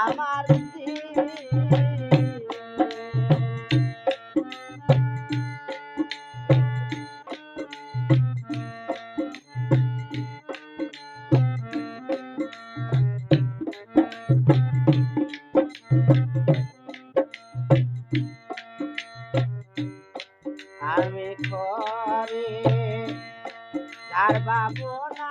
আমার আমি করে তার বাবনা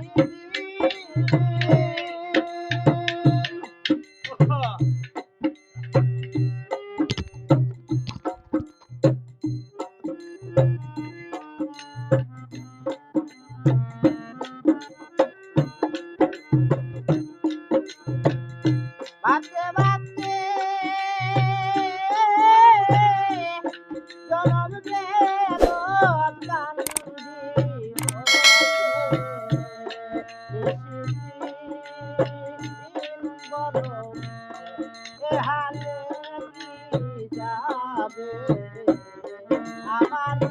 বাবা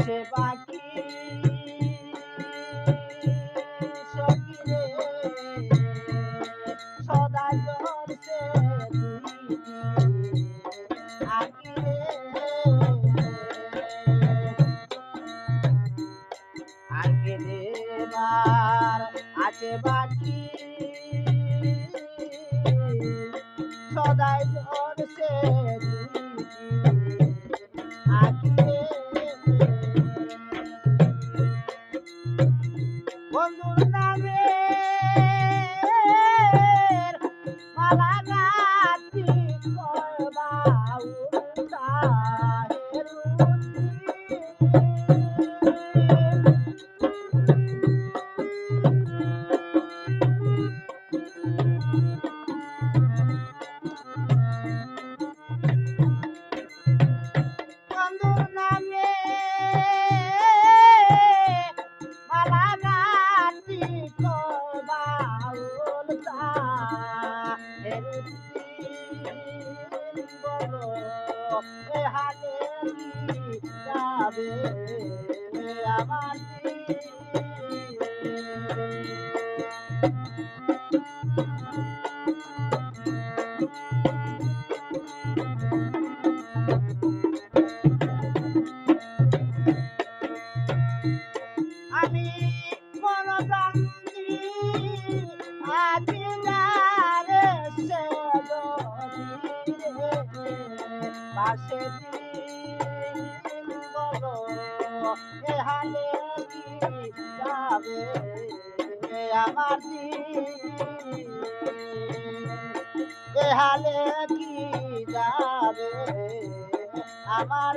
আছে বাকি। সদা করছে আগে আছে বাকি। সদায় ধরছে যাবে আমার আমার এহালে কি যাবে? আমার